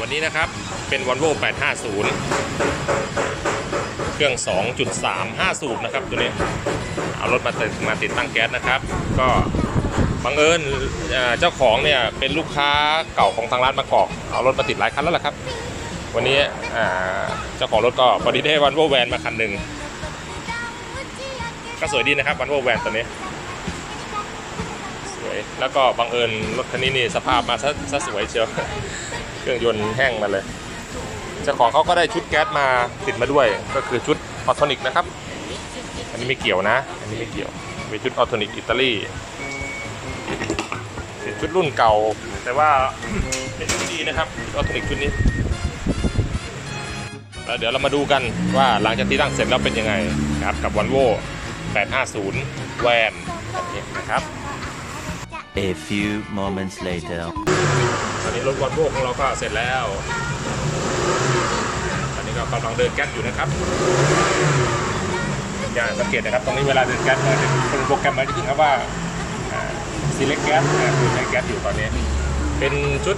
วันนี้นะครับเป็น Volvo 850 เครื่อง 2.35 สูบนะครับตัวนี้เอารถมาติดมาติดตั้งแก๊สนะครับ ก็บังเอิญเจ้าของเนี่ยเป็นลูกค้าเก่าของทางร้านมากอกเอารถมาติดหลายคันแล้วล่ะครับ วันนี้เจ้าของรถก็พอดีได้วันโวแวนมาคันหนึ่งก็สวยดีนะครับวันโวแวนตัวนี้สวยแล้วก็บังเอิญรถคันนี้นี่สภาพมาซะสวยเชียว เครื่องยนต์แห้งมาเลยเจ้าของเขาก็ได้ชุดแก๊สมาติดมาด้วย ก็คือชุดออโทนิกนะครับ อันนี้ไม่เกี่ยวนะ อันนี้ไม่เกี่ยวเป็นชุดออโทนิกอิตาลีเป็นชุดรุ่นเก่า แต่ว่าเป็นชุดดีนะครับออโทนิกชุดนี้แล้วเดี๋ยวเรามาดูกันว่าหลังจากที่ตั้งเสร็จแล้วเป็นยังไงครับกับ Volvo 850 แวนอันนี้นะครับ A few moments later. ตอนนี้รถวอลโวของเราก็เสร็จแล้ว ตอนนี้ก็กำลังเดินแก๊สอยู่นะครับ อย่าสังเกตนะครับ ตรงนี้เวลาเดินแก๊สมันเป็นโปรแกรมมาจริงครับว่าซีเล็กแก๊สคือใช้แก๊สอยู่ตอนนี้ เป็นชุด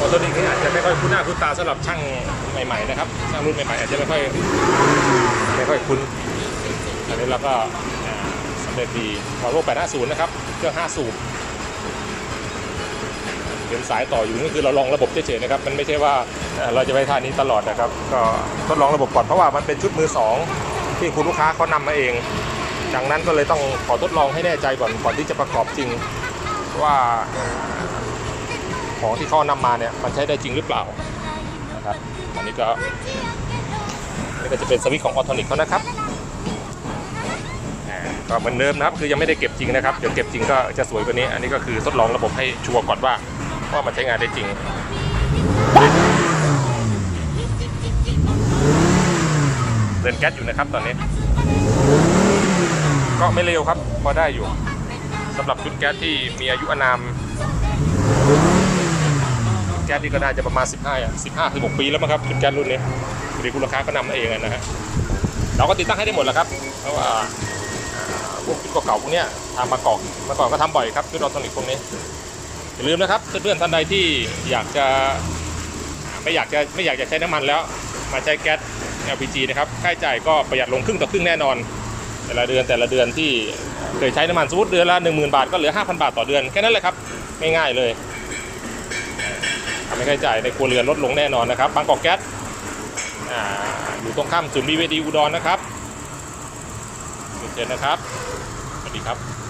ออโตนิกที่อาจจะไม่ค่อยคุ้นหน้าคุ้นตาสำหรับช่างใหม่ๆนะครับ ช่างรุ่นใหม่ๆอาจจะไม่ค่อยไม่ค่อยคุ้นอันนี้เราก็สำเร็จดีวอลโว850 นะครับ เครื่อง 5 สูบ เป็นสายต่ออยู่นี่คือเราลองระบบเฉยๆนะครับมันไม่ใช่ว่าเราจะไปท่านี้ตลอดนะครับ ก็ทดลองระบบก่อนเพราะว่ามันเป็นชุดมือสองที่คุณลูกค้าเขานำมาเอง ดังนั้นก็เลยต้องขอทดลองให้แน่ใจก่อนก่อนที่จะประกอบจริงว่าของที่เขานำมาเนี่ยมันใช้ได้จริงหรือเปล่านะครับอันนี้ก็นี่ก็จะเป็นสวิตช์ของออโทนิกเขานะครับอ่าก็เหมือนเดิมนะครับคือยังไม่ได้เก็บจริงนะครับเดี๋ยวเก็บจริงก็จะสวยกว่านี้ อันนี้ก็คือทดลองระบบให้ชัวร์ก่อนว่า ว่ามันใช้งานได้จริง เดินแก๊สอยู่นะครับตอนนี้ ก็ไม่เร็วครับ พอได้อยู่สำหรับชุดแก๊สที่มีอายุอนามแก๊สนี่ก็น่าจะประมาณ 15อะ15ถึง6ปีแล้วมั้งครับชุดแก๊สรุ่นนี้พอดีคุณลูกค้าก็นำมาเองนะฮะเราก็ติดตั้งให้ได้หมดแหล้วครับเพราะว่าพวกชุดเก่าๆพวกเนี้ยทำมาก่อนมื่อก่อนก็ทำบ่อยครับชุดออโทนิกพวกนี้ อย่าลืมนะครับเพื่อนๆท่านใดที่อยากจะไม่อยากจะไม่อยากจะใช้น้ำมันแล้ว มาใช้แก๊ส LPG นะครับค่าใช้จ่ายก็ประหยัดลงครึ่งต่อครึ่งแน่นอน แต่ละเดือนแต่ละเดือนที่เคยใช้น้ำมันสมมติเดือนละ 10,000 บาทก็เหลือ 5,000 บาทต่อเดือนแค่นั้นเลยครับง่ายๆเลยทำให้ค่าใช้จ่ายในครัวเรือนลดลงแน่นอนนะครับบางกอกแก๊สอยู่ตรงข้ามศูนย์บีวีดีอุดรนะครับเชิญนะครับสวัสดีครับ